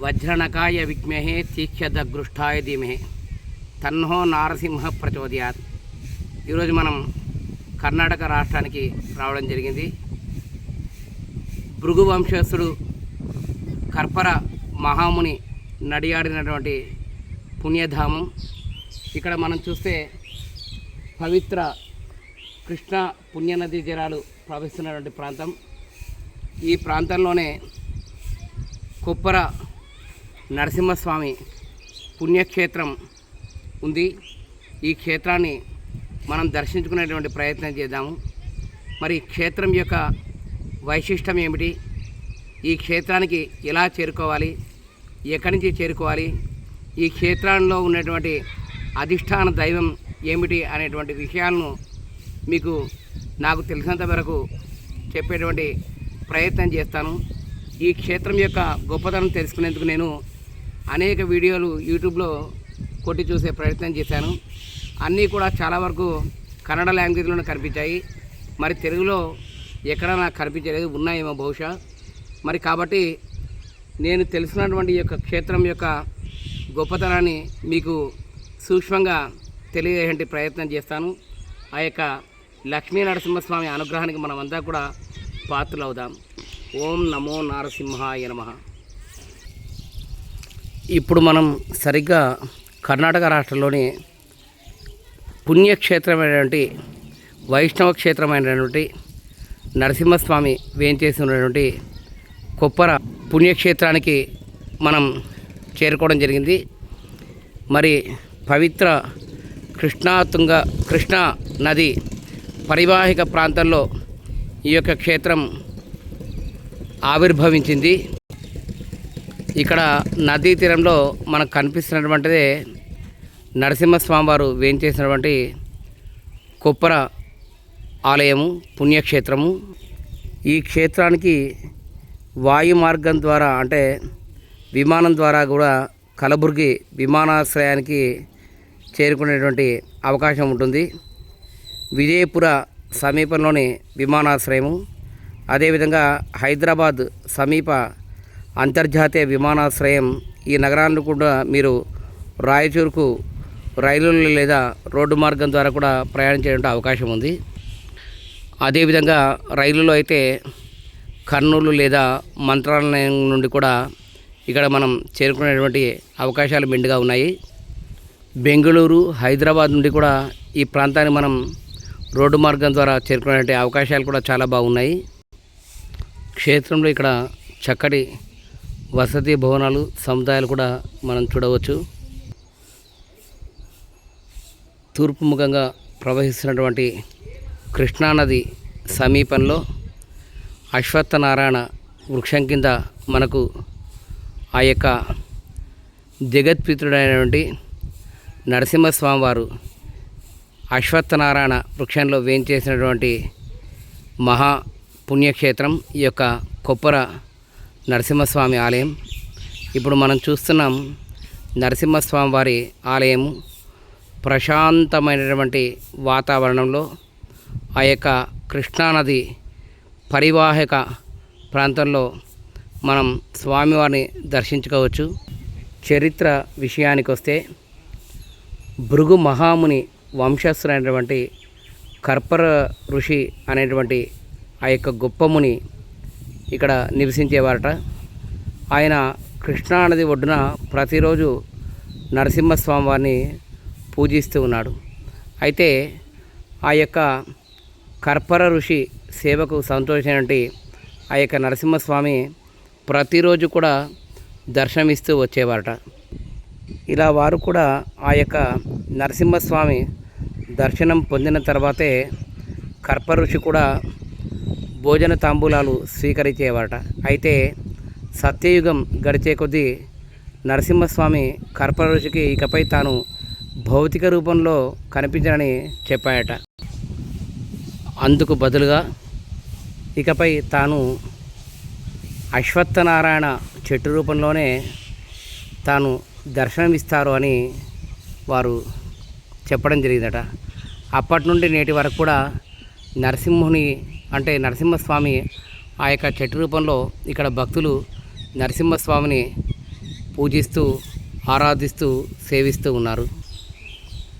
వజ్రనకాయ విజ్ఞహే తీక్షదగృష్టాయ ధీమహే. తన్నో నారసింహ ప్రచోదయాత్. ఈరోజు మనం కర్ణాటక రాష్ట్రానికి రావడం జరిగింది. భృగు వంశస్థుడు కర్పర మహాముని నడియాడినటువంటి పుణ్యధామం. ఇక్కడ మనం చూస్తే పవిత్ర కృష్ణ పుణ్యనదీ జలాలు ప్రవహిస్తున్నటువంటి ప్రాంతం. ఈ ప్రాంతంలోనే కొప్పర నరసింహస్వామి పుణ్యక్షేత్రం ఉంది. ఈ క్షేత్రాన్ని మనం దర్శించుకునేటువంటి ప్రయత్నం చేద్దాము. మరి క్షేత్రం యొక్క వైశిష్టం ఏమిటి? ఈ క్షేత్రానికి ఎలా చేరుకోవాలి? ఎక్కడి నుంచి చేరుకోవాలి? ఈ క్షేత్రంలో ఉన్నటువంటి అధిష్టాన దైవం ఏమిటి అనేటువంటి విషయాలను మీకు నాకు తెలిసినంత వరకు చెప్పేటువంటి ప్రయత్నం చేస్తాను. ఈ క్షేత్రం యొక్క గొప్పతనం తెలుసుకునేందుకు నేను అనేక వీడియోలు యూట్యూబ్లో కొట్టి చూసే ప్రయత్నం చేశాను. అన్నీ కూడా చాలా వరకు కన్నడ లాంగ్వేజ్లోనే కనిపించాయి. మరి తెలుగులో ఎక్కడ నాకు కనిపించలేదు ఉన్నాయేమో బహుశా. మరి కాబట్టి నేను తెలిసినటువంటి యొక్క క్షేత్రం యొక్క గొప్పతనాన్ని మీకు సూక్ష్మంగా తెలియజేసే ప్రయత్నం చేస్తాను. ఆ యొక్క లక్ష్మీ నరసింహస్వామి అనుగ్రహానికి మనమంతా కూడా పాత్రలు అవుదాం ఓం నమో నారసింహాయ నమ. ఇప్పుడు మనం సరిగ్గా కర్ణాటక రాష్ట్రంలోని పుణ్యక్షేత్రమైనటువంటి వైష్ణవ క్షేత్రమైనటువంటి నరసింహస్వామి వేంచేసినటువంటి కొప్పర పుణ్యక్షేత్రానికి మనం చేరుకోవడం జరిగింది. మరి పవిత్ర కృష్ణాతుంగ కృష్ణా నది పరివాహిక ప్రాంతంలో ఈ యొక్క క్షేత్రం ఆవిర్భవించింది. ఇక్కడ నదీ తీరంలో మనకు కనిపిస్తున్నటువంటిదే నరసింహస్వామివారు వేయించేసినటువంటి వేంచేసినటువంటి కొప్పర ఆలయము పుణ్యక్షేత్రము. ఈ క్షేత్రానికి వాయు మార్గం ద్వారా అంటే విమానం ద్వారా కూడా కలబుర్గి విమానాశ్రయానికి చేరుకునేటువంటి అవకాశం ఉంటుంది. విజయపుర సమీపంలోని విమానాశ్రయము. అదేవిధంగా హైదరాబాద్ సమీప అంతర్జాతీయ విమానాశ్రయం ఈ నగరాన్ని కూడా మీరు రాయచూరుకు రైలు లేదా రోడ్డు మార్గం ద్వారా కూడా ప్రయాణం ప్రయాణించే అవకాశం ఉంది. అదేవిధంగా రైలులో అయితే కర్నూలు లేదా మంత్రాలయం నుండి కూడా ఇక్కడ మనం చేరుకునేటువంటి అవకాశాలు మెండుగా ఉన్నాయి. బెంగళూరు హైదరాబాద్ నుండి కూడా ఈ ప్రాంతాన్ని మనం రోడ్డు మార్గం ద్వారా చేరుకునే అవకాశాలు కూడా చాలా బాగున్నాయి. క్షేత్రంలో ఇక్కడ చక్కటి వసతి భవనాలు సముదాయాలు కూడా మనం చూడవచ్చు. తూర్పు ముఖంగా ప్రవహిస్తున్నటువంటి కృష్ణానది సమీపంలో అశ్వత్థనారాయణ వృక్షం కింద మనకు ఆ యొక్క జగత్పితుడైనటువంటి నరసింహస్వామి వారు అశ్వత్థనారాయణ వృక్షంలో వేంచేసినటువంటి మహా పుణ్యక్షేత్రం ఈ యొక్క కొప్పర నరసింహస్వామి ఆలయం. ఇప్పుడు మనం చూస్తున్నాం నరసింహస్వామి వారి ఆలయము ప్రశాంతమైనటువంటి వాతావరణంలో ఆ యొక్క కృష్ణానది పరివాహక ప్రాంతంలో మనం స్వామివారిని దర్శించుకోవచ్చు. చరిత్ర విషయానికి వస్తే భృగు మహాముని వంశస్థులైనటువంటి కర్పర ఋషి అనేటువంటి ఆ యొక్క గొప్ప ముని ఇక్కడ నివసించేవారట. ఆయన కృష్ణానది ఒడ్డున ప్రతిరోజు నరసింహస్వామి వారిని పూజిస్తూ ఉన్నాడు. అయితే ఆ యొక్క కర్పర ఋషి సేవకు సంతోషమైనటువంటి ఆ యొక్క నరసింహస్వామి ప్రతిరోజు కూడా దర్శనమిస్తూ వచ్చేవారట. ఇలా వారు కూడా ఆ యొక్క నరసింహస్వామి దర్శనం పొందిన తర్వాతే కర్ప ఋషి కూడా భోజన తాంబూలాలు స్వీకరించేవారట. అయితే సత్యయుగం గడిచే కొద్దీ నరసింహస్వామి కర్ప ఇకపై తాను భౌతిక రూపంలో కనిపించనని చెప్పాయట. అందుకు బదులుగా ఇకపై తాను అశ్వత్థనారాయణ చెట్టు రూపంలోనే తాను దర్శనమిస్తారు అని వారు చెప్పడం జరిగిందట. అప్పటి నుండి నేటి వరకు కూడా నరసింహుని అంటే నరసింహస్వామి ఆ యొక్క చెట్టు రూపంలో ఇక్కడ భక్తులు నరసింహస్వామిని పూజిస్తూ ఆరాధిస్తూ సేవిస్తూ ఉన్నారు.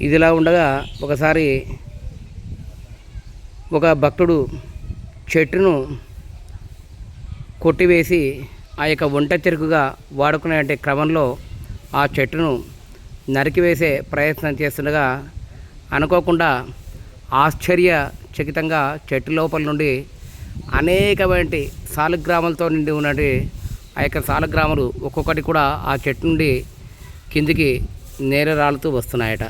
ఇదిలా ఉండగా ఒకసారి ఒక భక్తుడు చెట్టును కొట్టివేసి ఆ యొక్క వంట చెరుకుగా వాడుకునే క్రమంలో ఆ చెట్టును నరికివేసే ప్రయత్నం చేస్తుండగా అనుకోకుండా ఆశ్చర్యచకితంగా చెట్టు లోపల నుండి అనేకమైన సాలగ్రామాలతో నిండి ఉన్నటి ఆ యొక్క సాలగ్రామాలు ఒక్కొక్కటి కూడా ఆ చెట్టు నుండి కిందికి నేల రాలుతూ వస్తున్నాయట.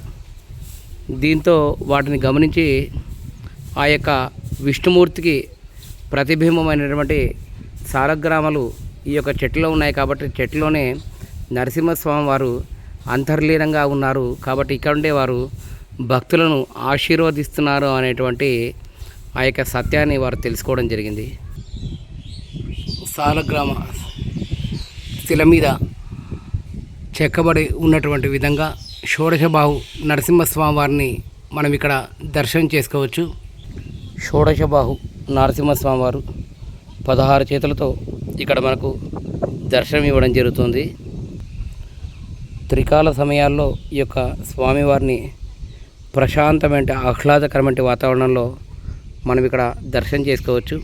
దీంతో వాటిని గమనించి ఆ యొక్క విష్ణుమూర్తికి ప్రతిబింబమైనటువంటి సాలగ్రామాలు ఈ యొక్క చెట్టులో ఉన్నాయి కాబట్టి చెట్టులోనే నరసింహస్వామి వారు అంతర్లీనంగా ఉన్నారు కాబట్టి ఇక్కడ ఉండే వారు భక్తులను ఆశీర్వదిస్తున్నారు అనేటువంటి ఆ యొక్క సత్యాన్ని వారు తెలుసుకోవడం జరిగింది. సాలగ్రామ శిల మీద చెక్కబడి ఉన్నటువంటి విధంగా షోడశబాహు నరసింహస్వామి వారిని మనం ఇక్కడ దర్శనం చేసుకోవచ్చు. షోడశబాహు నరసింహస్వామి వారు పదహారు చేతులతో ఇక్కడ మనకు దర్శనం ఇవ్వడం జరుగుతుంది. త్రికాల సమయాల్లో ఈ యొక్క స్వామివారిని ప్రశాంతమైన ఆహ్లాదకరమైన వాతావరణంలో మనం ఇక్కడ దర్శనం చేసుకోవచ్చు.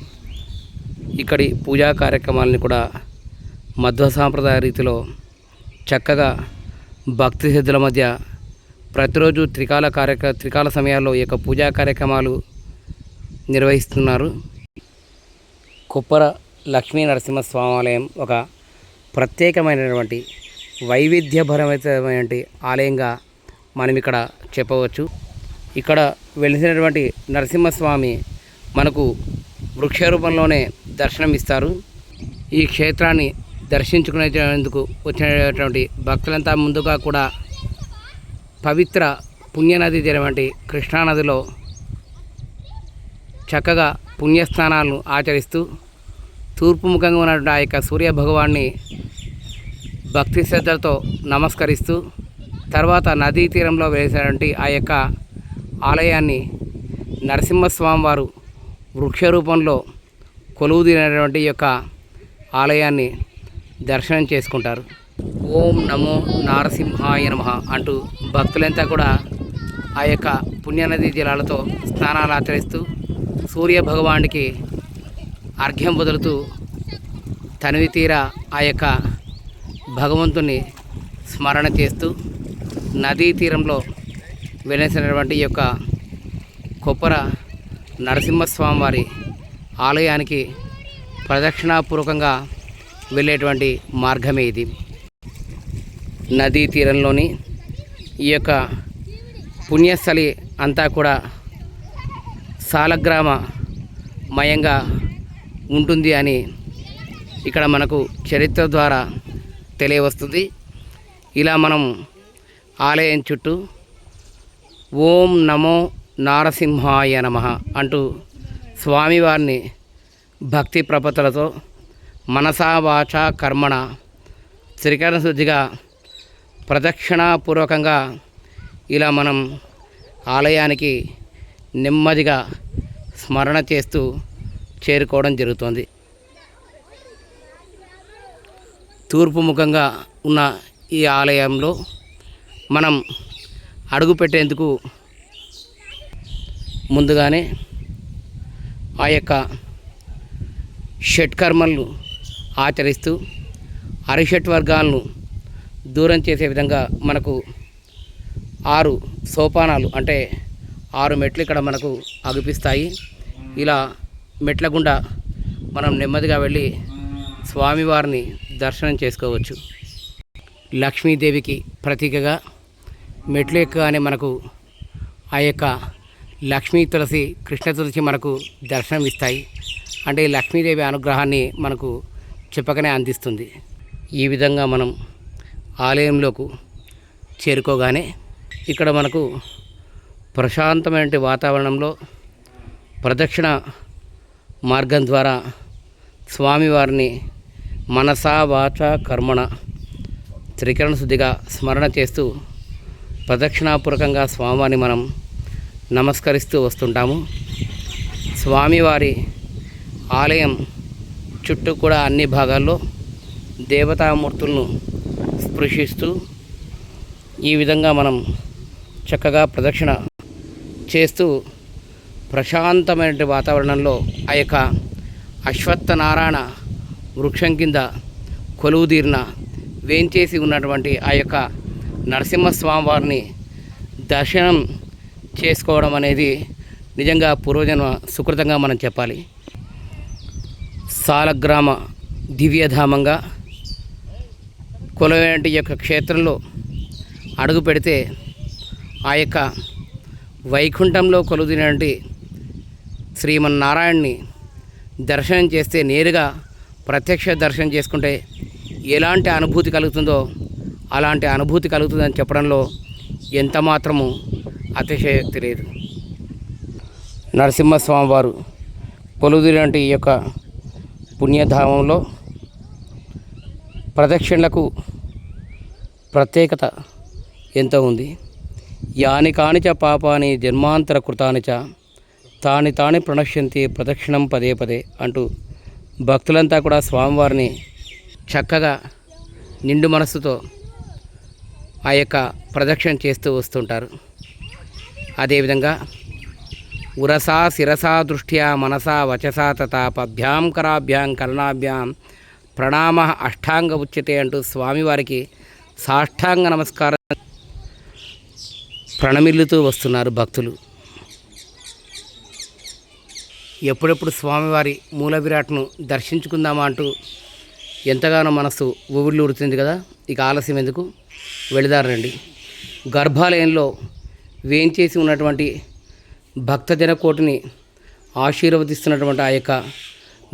ఇక్కడి పూజా కార్యక్రమాలని కూడా మధ్వ సాంప్రదాయ రీతిలో చక్కగా భక్తి సిద్ధుల మధ్య ప్రతిరోజు త్రికాల కార్యక్ర త్రికాల సమయాల్లో ఈ యొక్క పూజా కార్యక్రమాలు నిర్వహిస్తున్నారు. కుప్పర లక్ష్మీ నరసింహస్వామాలయం ఒక ప్రత్యేకమైనటువంటి వైవిధ్యభరమైనటువంటి ఆలయంగా మనం ఇక్కడ చెప్పవచ్చు. ఇక్కడ వెలిసినటువంటి నరసింహస్వామి మనకు వృక్ష రూపంలోనే దర్శనమిస్తారు. ఈ క్షేత్రాన్ని దర్శించుకునేందుకు వచ్చినటువంటి భక్తులంతా ముందుగా కూడా పవిత్ర పుణ్యనది అయినటువంటి కృష్ణానదిలో చక్కగా పుణ్యస్నానాలను ఆచరిస్తూ తూర్పు ముఖంగా ఉన్నటువంటి ఆ యొక్క సూర్య భగవాన్ని భక్తి శ్రద్ధలతో నమస్కరిస్తూ తర్వాత నదీ తీరంలో వేసినటువంటి ఆ యొక్క ఆలయాన్ని నరసింహస్వామి వారు వృక్ష రూపంలో కొలువుదీరినటువంటి యొక్క ఆలయాన్ని దర్శనం చేసుకుంటారు. ఓం నమో నారసింహాయ నమ అంటూ భక్తులంతా కూడా ఆ యొక్క పుణ్యనదీ జలాలతో స్నానాలు ఆచరిస్తూ సూర్య భగవానికి అర్ఘ్యం వదులుతూ తనివి తీర ఆ యొక్క భగవంతుని స్మరణ చేస్తూ నదీ తీరంలో వెలిసినటువంటి యొక్క కొప్పర నరసింహస్వామి వారి ఆలయానికి ప్రదక్షిణాపూర్వకంగా వెళ్ళేటువంటి మార్గమే ఇది. నదీ తీరంలోని ఈ యొక్క పుణ్యస్థలి అంతా కూడా సాలగ్రామ మయంగా ఉంటుంది అని ఇక్కడ మనకు చరిత్ర ద్వారా తెలియవస్తుంది. ఇలా మనం ఆలయం చుట్టూ ఓం నమో నారసింహాయ నమ అంటూ స్వామివారిని భక్తి ప్రపతులతో మనసా వాచ కర్మణ త్రికరణ శుద్ధిగా ప్రదక్షిణాపూర్వకంగా ఇలా మనం ఆలయానికి నెమ్మదిగా స్మరణ చేస్తూ చేరుకోవడం జరుగుతుంది. తూర్పు ముఖంగా ఉన్న ఈ ఆలయంలో మనం అడుగు పెట్టేందుకు ముందుగానే ఆ యొక్క షట్కర్మలను ఆచరిస్తూ అరిషట్ వర్గాలను దూరం చేసే విధంగా మనకు ఆరు సోపానాలు అంటే ఆరు మెట్లు ఇక్కడ మనకు అగుపిస్తాయి. ఇలా మెట్ల గుండా మనం నెమ్మదిగా వెళ్ళి స్వామివారిని దర్శనం చేసుకోవచ్చు. లక్ష్మీదేవికి ప్రతీకగా మెట్లు ఎక్కగానే మనకు ఆ యొక్క లక్ష్మీ తులసి కృష్ణ తులసి మనకు దర్శనం ఇస్తాయి అంటే లక్ష్మీదేవి అనుగ్రహాన్ని మనకు చెప్పకనే అందిస్తుంది. ఈ విధంగా మనం ఆలయంలోకి చేరుకోగానే ఇక్కడ మనకు ప్రశాంతమైన వాతావరణంలో ప్రదక్షిణ మార్గం ద్వారా స్వామివారిని మనసా వాచ కర్మణ త్రికరణ శుద్ధిగా స్మరణ చేస్తూ ప్రదక్షిణాపూర్వకంగా స్వామివారిని మనం నమస్కరిస్తూ వస్తుంటాము. స్వామివారి ఆలయం చుట్టూ కూడా అన్ని భాగాల్లో దేవతామూర్తులను స్పృశిస్తూ ఈ విధంగా మనం చక్కగా ప్రదక్షిణ చేస్తూ ప్రశాంతమైన వాతావరణంలో ఆ యొక్క అశ్వత్థ నారాయణ వృక్షం కింద కొలువుదీరిన వేంచేసి ఉన్నటువంటి ఆ యొక్క నరసింహస్వామి వారిని దర్శనం చేసుకోవడం అనేది నిజంగా పూర్వజన్మ సుకృతంగా మనం చెప్పాలి. సాలగ్రామ దివ్యధామంగా కొలవేంటి యొక్క క్షేత్రంలో అడుగు పెడితే ఆ యొక్క వైకుంఠంలో కొలుదినటువంటి శ్రీమన్నారాయణ్ణి దర్శనం చేస్తే నేరుగా ప్రత్యక్ష దర్శనం చేసుకుంటే ఎలాంటి అనుభూతి కలుగుతుందో అలాంటి అనుభూతి కలుగుతుందని చెప్పడంలో ఎంత మాత్రము అతిశయోక్తి లేదు నరసింహస్వామి వారు లాంటి ఈ యొక్క పుణ్యధామంలో ప్రదక్షిణలకు ప్రత్యేకత ఎంత ఉంది. యాని కానిచ పాపాని జన్మాంతర కృతానిచ తాని తాని ప్రణశ్యంతి ప్రదక్షిణం పదే పదే అంటూ భక్తులంతా కూడా స్వామివారిని చక్కగా నిండు మనస్సుతో ఆ యొక్క ప్రదక్షిణ చేస్తూ వస్తుంటారు. అదేవిధంగా ఉరసా శిరసా దృష్ట్యా మనసా వచసా తతాపభ్యాం కరాభ్యాం కరణాభ్యాం ప్రణామ అష్టాంగ ఉచ్యతే అంటూ స్వామివారికి సాష్టాంగ నమస్కారం ప్రణమిల్లుతూ వస్తున్నారు భక్తులు. ఎప్పుడెప్పుడు స్వామివారి మూల విరాట్ను దర్శించుకుందామా అంటూ ఎంతగానో మనసు ఉబిళ్ళూరుతుంది కదా. ఇక ఆలస్యం ఎందుకు? వెళదారండి గర్భాలయంలో వేంచేసి ఉన్నటువంటి భక్తజన కోటిని ఆశీర్వదిస్తున్నటువంటి ఆ యొక్క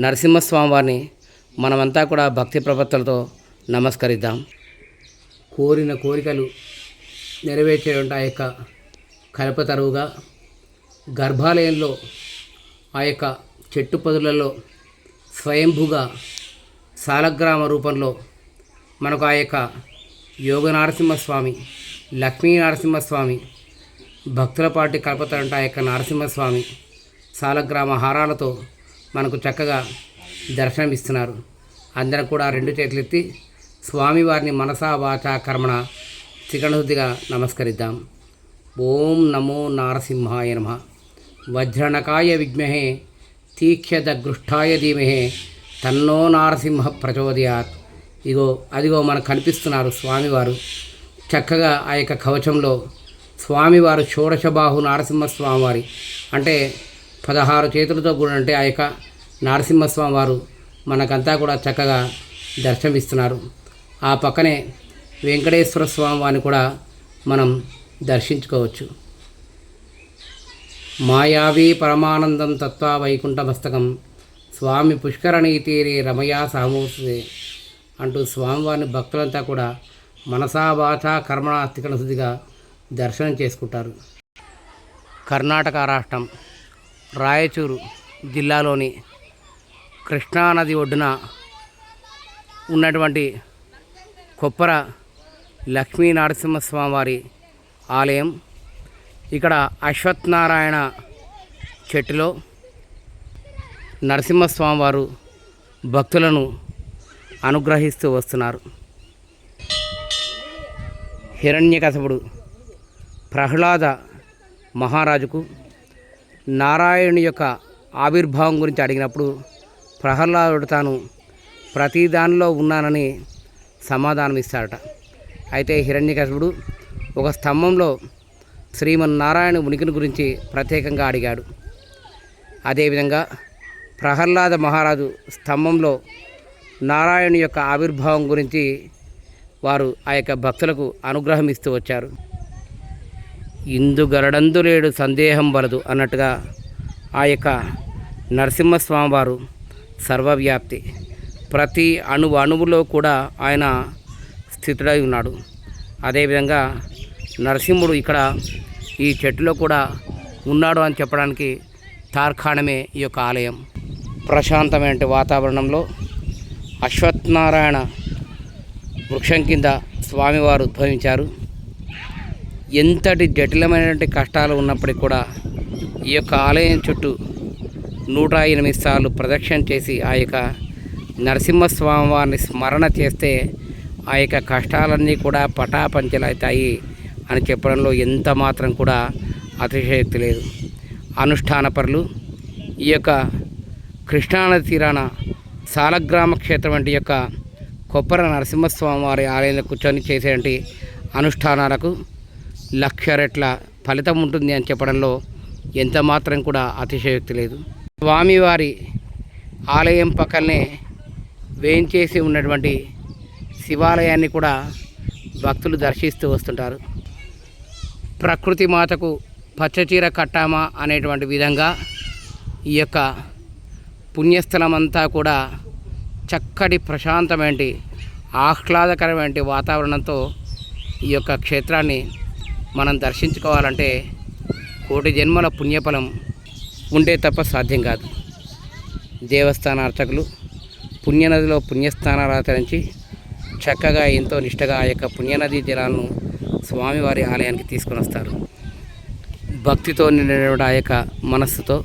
నరసింహస్వామి వారిని మనమంతా కూడా భక్తి ప్రపత్తులతో నమస్కరిద్దాం. కోరిన కోరికలు నెరవేర్చేటువంటి ఆ యొక్క కల్పతరువుగా గర్భాలయంలో ఆ యొక్క చెట్టు పదులలో స్వయంభుగా సాలగ్రామ రూపంలో మనకు ఆ యొక్క యోగ నరసింహస్వామి లక్ష్మీ నరసింహస్వామి భక్తుల పాటి యొక్క నరసింహస్వామి సాలగ్రామ హారాలతో మనకు చక్కగా దర్శనమిస్తున్నారు. అందరం కూడా రెండు చేతులెత్తి స్వామివారిని మనసా వాచ కర్మణ చికణశుద్ధిగా నమస్కరిద్దాం. ఓం నమో నారసింహాయ నమ. వజ్రణకాయ విద్మహే తీక్షదగృష్టాయ ధీమహే తన్నో నారసింహ ప్రచోదయాత్. ఇగో అదిగో మనకు కనిపిస్తున్నారు స్వామివారు. చక్కగా ఆ యొక్క కవచంలో స్వామివారు షోడశబాహు నరసింహస్వామివారి అంటే పదహారు చేతులతో కూడా అంటే ఆ యొక్క నరసింహస్వామి వారు మనకంతా కూడా చక్కగా దర్శనమిస్తున్నారు. ఆ పక్కనే వెంకటేశ్వర స్వామి వారిని కూడా మనం దర్శించుకోవచ్చు. మాయావి పరమానందం తత్వ వైకుంఠ మస్తకం. స్వామి పుష్కరణీ తీరి రమయా సామూసే అంటూ స్వామివారిని భక్తులంతా కూడా మనసాభాష కర్మణాస్తికల శుద్ధిగా దర్శనం చేసుకుంటారు. కర్ణాటక రాష్ట్రం రాయచూరు జిల్లాలోని కృష్ణానది ఒడ్డున ఉన్నటువంటి కొప్పర లక్ష్మీ నరసింహస్వామి వారి ఆలయం ఇక్కడ అశ్వత్నారాయణ చెట్టులో నరసింహస్వామివారు భక్తులను అనుగ్రహిస్తూ వస్తున్నారు. హిరణ్యకశపుడు ప్రహ్లాద మహారాజుకు నారాయణుని యొక్క ఆవిర్భావం గురించి అడిగినప్పుడు ప్రహ్లాదుడు తాను ప్రతి దానిలో ఉన్నానని సమాధానం ఇస్తాడట. అయితే హిరణ్యకశపుడు ఒక స్తంభంలో శ్రీమన్నారాయణ ఉనికిని గురించి ప్రత్యేకంగా అడిగాడు. అదేవిధంగా ప్రహ్లాద మహారాజు స్తంభంలో నారాయణ యొక్క ఆవిర్భావం గురించి వారు ఆ యొక్క భక్తులకు అనుగ్రహం ఇస్తూ వచ్చారు. ఇందు గరడందు లేడు సందేహం వలదు అన్నట్టుగా ఆ యొక్క నరసింహస్వామివారు సర్వవ్యాప్తి ప్రతి అణు అణువులో కూడా ఆయన స్థితుడై ఉన్నాడు. అదేవిధంగా నరసింహుడు ఇక్కడ ఈ చెట్టులో కూడా ఉన్నాడు అని చెప్పడానికి తార్కాణమే ఈ యొక్క ఆలయం. ప్రశాంతమైన వాతావరణంలో అశ్వత్థనారాయణ వృక్షం కింద స్వామివారు ఉద్భవించారు. ఎంతటి జటిలమైనటువంటి కష్టాలు ఉన్నప్పటికీ కూడా ఈ యొక్క ఆలయం చుట్టూ నూట ఎనిమిది సార్లు ప్రదక్షిణ చేసి ఆ యొక్క నరసింహస్వామి వారిని స్మరణ చేస్తే ఆ యొక్క కష్టాలన్నీ కూడా పటాపంచలవుతాయి అని చెప్పడంలో ఎంత మాత్రం కూడా అతిశయక్తి లేదు. అనుష్ఠానపరులు ఈ యొక్క కృష్ణానది తీరాన సాలగ్రామ క్షేత్రం వంటి యొక్క కొప్పర నరసింహస్వామి వారి ఆలయంలో కూర్చొని చేసేటువంటి అనుష్ఠానాలకు లక్ష రెట్ల ఫలితం ఉంటుంది అని చెప్పడంలో ఎంత మాత్రం కూడా అతిశయోక్తి లేదు. స్వామివారి ఆలయం పక్కనే వేయించేసి ఉన్నటువంటి శివాలయాన్ని కూడా భక్తులు దర్శిస్తూ వస్తుంటారు. ప్రకృతి మాతకు పచ్చచీర కట్టామా అనేటువంటి విధంగా ఈ యొక్క పుణ్యస్థలం అంతా కూడా చక్కటి ప్రశాంతమైన ఆహ్లాదకరమైన వాతావరణంతో ఈ యొక్క క్షేత్రాన్ని మనం దర్శించుకోవాలంటే కోటి జన్మల పుణ్యఫలం ఉంటే తప్ప సాధ్యం కాదు. దేవస్థాన అర్చకులు పుణ్యనదిలో పుణ్యస్థానాలు ఆచరించి చక్కగా ఎంతో నిష్టగా ఆ యొక్క పుణ్యనది జలాలను స్వామివారి ఆలయానికి తీసుకొని వస్తారు భక్తితో నిండినటువంటి ఆ యొక్క మనస్సుతో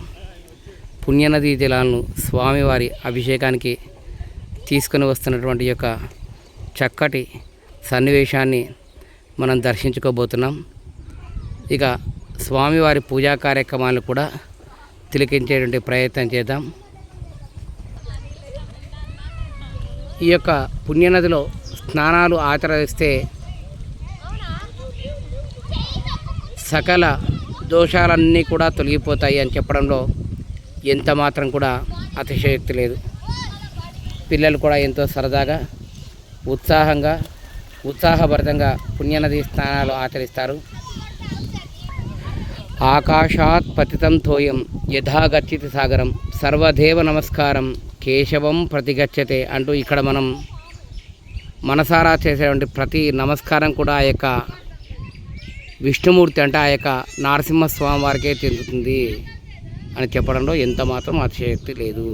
పుణ్యనది జలాలను స్వామివారి అభిషేకానికి తీసుకొని వస్తున్నటువంటి యొక్క చక్కటి సన్నివేశాన్ని మనం దర్శించుకోబోతున్నాం. ఇక స్వామివారి పూజా కార్యక్రమాలు కూడా తిలకించేటువంటి ప్రయత్నం చేద్దాం. ఈ యొక్క పుణ్యనదిలో స్నానాలు ఆచరిస్తే సకల దోషాలన్నీ కూడా తొలగిపోతాయి అని చెప్పడంలో ఎంత మాత్రం కూడా అతిశయోక్తి లేదు. పిల్లలు కూడా ఎంతో సరదాగా ఉత్సాహంగా ఉత్సాహభరితంగా పుణ్యనది స్నానాలు ఆచరిస్తారు. ఆకాశాత్ పతితం తోయం యథాగచ్చితి సాగరం సర్వదేవ నమస్కారం కేశవం ప్రతిగచ్చతే అంటూ ఇక్కడ మనం మనసారా చేసేటువంటి ప్రతి నమస్కారం కూడా ఆ యొక్క విష్ణుమూర్తి అంటే ఆ యొక్క నరసింహస్వామి వారికే చెందుతుంది. అని చెప్పడంలో ఎంత మాత్రం అతిశయోక్తి లేదు.